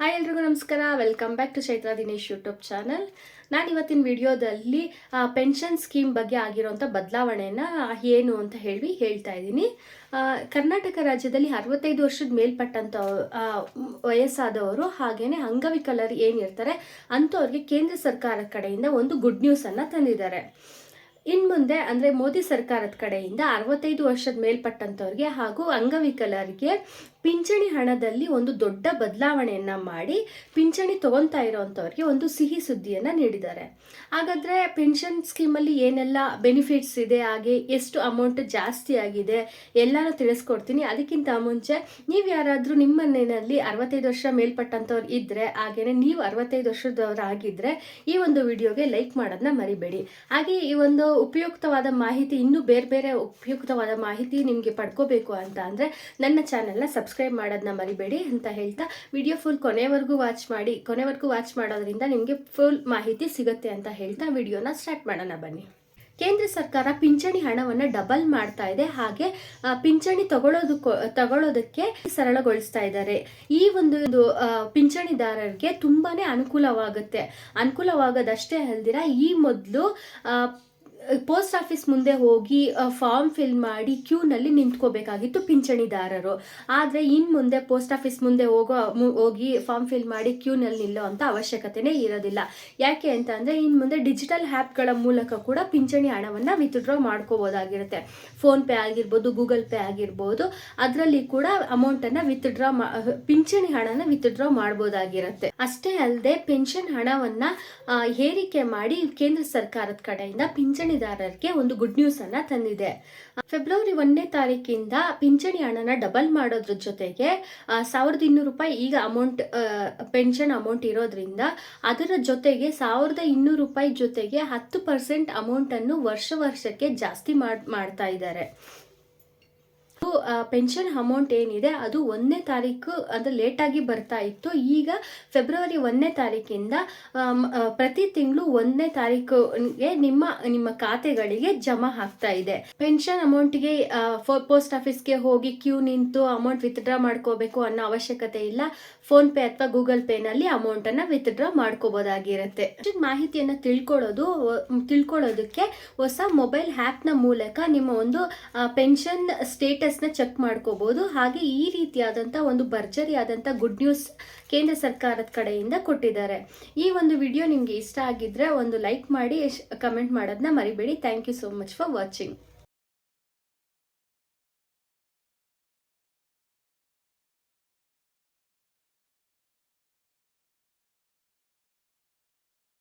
Hi ಎಲ್ರಿಗೂ ನಮಸ್ಕಾರ. Welcome back to Chaitra Dinesh YouTube channel ನಾನು ಇವತ್ತಿನ ವಿಡಿಯೋದಲ್ಲಿ ಪೆನ್ಷನ್ ಸ್ಕೀಮ್ ಬಗ್ಗೆ ಆಗಿರೋಂಥ ಬದಲಾವಣೆನ ಏನು ಅಂತ ಹೇಳಿ ಹೇಳ್ತಾ ಇದ್ದೀನಿ. ಕರ್ನಾಟಕ ರಾಜ್ಯದಲ್ಲಿ ಅರವತ್ತೈದು ವರ್ಷದ ಮೇಲ್ಪಟ್ಟಂಥ ವಯಸ್ಸಾದವರು ಹಾಗೇನೆ ಅಂಗವಿಕಲರು ಏನಿರ್ತಾರೆ ಅಂಥವ್ರಿಗೆ ಕೇಂದ್ರ ಸರ್ಕಾರದ ಕಡೆಯಿಂದ ಒಂದು ಗುಡ್ ನ್ಯೂಸನ್ನು ತಂದಿದ್ದಾರೆ. ಇನ್ನು ಮುಂದೆ ಅಂದರೆ ಮೋದಿ ಸರ್ಕಾರದ ಕಡೆಯಿಂದ ಅರವತ್ತೈದು ವರ್ಷದ ಮೇಲ್ಪಟ್ಟಂಥವ್ರಿಗೆ ಹಾಗೂ ಅಂಗವಿಕಲರಿಗೆ ಪಿಂಚಣಿ ಹಣದಲ್ಲಿ ಒಂದು ದೊಡ್ಡ ಬದಲಾವಣೆಯನ್ನು ಮಾಡಿ ಪಿಂಚಣಿ ತಗೊಂತ ಇರೋವಂಥವ್ರಿಗೆ ಒಂದು ಸಿಹಿ ಸುದ್ದಿಯನ್ನು ನೀಡಿದ್ದಾರೆ. ಹಾಗಾದರೆ ಪೆನ್ಷನ್ ಸ್ಕೀಮಲ್ಲಿ ಏನೆಲ್ಲ ಬೆನಿಫಿಟ್ಸ್ ಇದೆ, ಹಾಗೆ ಎಷ್ಟು ಅಮೌಂಟ್ ಜಾಸ್ತಿ ಆಗಿದೆ ಎಲ್ಲಾನು ತಿಳಿಸ್ಕೊಡ್ತೀನಿ. ಅದಕ್ಕಿಂತ ಮುಂಚೆ ನೀವು ಯಾರಾದರೂ ನಿಮ್ಮ ಮನೆಯಲ್ಲಿ ಅರವತ್ತೈದು ವರ್ಷ ಮೇಲ್ಪಟ್ಟಂಥವ್ರು ಇದ್ದರೆ ಹಾಗೆಯೇ ನೀವು ಅರವತ್ತೈದು ವರ್ಷದವರಾಗಿದ್ದರೆ ಈ ಒಂದು ವಿಡಿಯೋಗೆ ಲೈಕ್ ಮಾಡೋದನ್ನ ಮರಿಬೇಡಿ. ಹಾಗೆ ಈ ಒಂದು ಉಪಯುಕ್ತವಾದ ಮಾಹಿತಿ ಇನ್ನೂ ಬೇರೆ ಬೇರೆ ಉಪಯುಕ್ತವಾದ ಮಾಹಿತಿ ನಿಮಗೆ ಪಡ್ಕೋಬೇಕು ಅಂತ ಅಂದರೆ ನನ್ನ ಚಾನೆಲ್ನ ಸಬ್ಸ್ಕ್ರೈಬ್ ಮಾಡೋದನ್ನ ಮರಿಬೇಡಿ ಅಂತ ಹೇಳ್ತಾ ವಿಡಿಯೋ ಫುಲ್ ಕೊನೆವರೆಗೂ ವಾಚ್ ಮಾಡಿ ಕೊನೆವರೆಗೂ ವಾಚ್ ಮಾಡೋದ್ರಿಂದ ನಿಮಗೆ ಫುಲ್ ಮಾಹಿತಿ ಸಿಗುತ್ತೆ ಅಂತ ಹೇಳ್ತಾ ವಿಡಿಯೋನ ಸ್ಟಾರ್ಟ್ ಮಾಡೋಣ ಬನ್ನಿ. ಕೇಂದ್ರ ಸರ್ಕಾರ ಪಿಂಚಣಿ ಹಣವನ್ನು ಡಬಲ್ ಮಾಡ್ತಾ ಇದೆ. ಹಾಗೆ ಪಿಂಚಣಿ ತಗೊಳ್ಳೋದಕ್ಕೂ ತಗೊಳ್ಳೋದಕ್ಕೆ ಸರಳಗೊಳಿಸ್ತಾ ಇದ್ದಾರೆ. ಈ ಒಂದು ಒಂದು, ಪಿಂಚಣಿದಾರರಿಗೆ ತುಂಬಾನೇ ಅನುಕೂಲವಾಗುತ್ತೆ. ಅನುಕೂಲವಾಗೋದಷ್ಟೇ ಅಲ್ದಿರ ಈ ಮೊದಲು ಪೋಸ್ಟ್ ಆಫೀಸ್ ಮುಂದೆ ಹೋಗಿ ಫಾರ್ಮ್ ಫಿಲ್ ಮಾಡಿ ಕ್ಯೂನಲ್ಲಿ ನಿಂತ್ಕೋಬೇಕಾಗಿತ್ತು ಪಿಂಚಣಿದಾರರು. ಆದರೆ ಇನ್ನು ಮುಂದೆ ಪೋಸ್ಟ್ ಆಫೀಸ್ ಮುಂದೆ ಹೋಗೋ ಹೋಗಿ ಫಾರ್ಮ್ ಫಿಲ್ ಮಾಡಿ ಕ್ಯೂನಲ್ಲಿ ನಿಲ್ಲೋ ಅಂತ ಅವಶ್ಯಕತೆನೇ ಇರೋದಿಲ್ಲ. ಯಾಕೆ ಅಂತ ಅಂದರೆ ಇನ್ನು ಮುಂದೆ ಡಿಜಿಟಲ್ ಆ್ಯಪ್ಗಳ ಮೂಲಕ ಕೂಡ ಪಿಂಚಣಿ ಹಣವನ್ನು ವಿತ್ಡ್ರಾ ಮಾಡ್ಕೋಬೋದಾಗಿರುತ್ತೆ. ಫೋನ್ಪೇ ಆಗಿರ್ಬೋದು, ಗೂಗಲ್ ಪೇ ಆಗಿರ್ಬೋದು, ಅದರಲ್ಲಿ ಕೂಡ ಅಮೌಂಟನ್ನು ವಿತ್ಡ್ರಾ ಮಾ ಪಿಂಚಣಿ ಹಣನ ವಿತ್ಡ್ರಾ ಮಾಡ್ಬೋದಾಗಿರುತ್ತೆ. ಅಷ್ಟೇ ಅಲ್ಲದೆ ಪೆನ್ಷನ್ ಹಣವನ್ನು ಏರಿಕೆ ಮಾಡಿ ಕೇಂದ್ರ ಸರ್ಕಾರದ ಕಡೆಯಿಂದ ಪಿಂಚಣಿದಾರರಿಗೆ ಒಂದು ಗುಡ್ ನ್ಯೂಸ್ ಅನ್ನ ತಂದಿದೆ. ಫೆಬ್ರವರಿ ಒಂದನೇ ತಾರೀಕಿಂದ ಪಿಂಚಣಿ ಹಣನ ಡಬಲ್ ಮಾಡೋದ್ರ ಜೊತೆಗೆ ಸಾವಿರದ ಇನ್ನೂರು ರೂಪಾಯಿ ಈಗ ಅಮೌಂಟ್ ಪೆನ್ಷನ್ ಅಮೌಂಟ್ ಇರೋದ್ರಿಂದ ಅದರ ಜೊತೆಗೆ ಸಾವಿರದ ಇನ್ನೂರು ರೂಪಾಯಿ ಜೊತೆಗೆ ಹತ್ತು ಪರ್ಸೆಂಟ್ ಅಮೌಂಟನ್ನು ವರ್ಷ ವರ್ಷಕ್ಕೆ ಜಾಸ್ತಿ ಮಾಡ್, ಮಾಡ್ತಾ ಇದ್ದಾರೆ. ಪೆನ್ಷನ್ ಅಮೌಂಟ್ ಏನಿದೆ, ಅದು ಒಂದನೇ ತಾರೀಕು ಅದು ಲೇಟಾಗಿ ಬರ್ತಾ ಇತ್ತು. ಈಗ ಫೆಬ್ರವರಿ ಒಂದನೇ ತಾರೀಕಿಂದ ಪ್ರತಿ ತಿಂಗಳು ಒಂದನೇ ತಾರೀಕುಗೆ ನಿಮ್ಮ ನಿಮ್ಮ ಖಾತೆಗಳಿಗೆ ಜಮಾ ಆಗ್ತಾ ಇದೆ. ಪೆನ್ಷನ್ ಅಮೌಂಟ್ಗೆ ಪೋಸ್ಟ್ ಆಫೀಸ್ಗೆ ಹೋಗಿ ಕ್ಯೂ ನಿಂತು ಅಮೌಂಟ್ ವಿತ್ಡ್ರಾ ಮಾಡ್ಕೋಬೇಕು ಅನ್ನೋ ಅವಶ್ಯಕತೆ ಇಲ್ಲ. ಫೋನ್ ಪೇ ಅಥವಾ ಗೂಗಲ್ ಪೇನಲ್ಲಿ ಅಮೌಂಟನ್ನು ವಿತ್ಡ್ರಾ ಮಾಡ್ಕೋಬೋದಾಗಿರುತ್ತೆ. ಇಷ್ಟ್ ಮಾಹಿತಿಯನ್ನು ತಿಳ್ಕೊಳ್ಳೋದು ತಿಳ್ಕೊಳ್ಳೋದಕ್ಕೆ ಹೊಸ ಮೊಬೈಲ್ ಆ್ಯಪ್ನ ಮೂಲಕ ನಿಮ್ಮ ಒಂದು ಪೆನ್ಷನ್ ಸ್ಟೇಟಸ್ನ ಚೆಕ್ ಮಾಡ್ಕೋಬಹುದು ಹಾಗೆ ಈ ರೀತಿಯಾದಂಥ ಒಂದು ಭರ್ಜರಿ ಆದಂಥ ಗುಡ್ ನ್ಯೂಸ್ ಕೇಂದ್ರ ಸರ್ಕಾರದ ಕಡೆಯಿಂದ ಕೊಟ್ಟಿದ್ದಾರೆ. ಈ ಒಂದು ವಿಡಿಯೋ ನಿಮಗೆ ಇಷ್ಟ ಆಗಿದ್ರೆ ಒಂದು ಲೈಕ್ ಮಾಡಿ ಕಮೆಂಟ್ ಮಾಡೋದನ್ನ ಮರಿಬೇಡಿ. Thank you so much for watching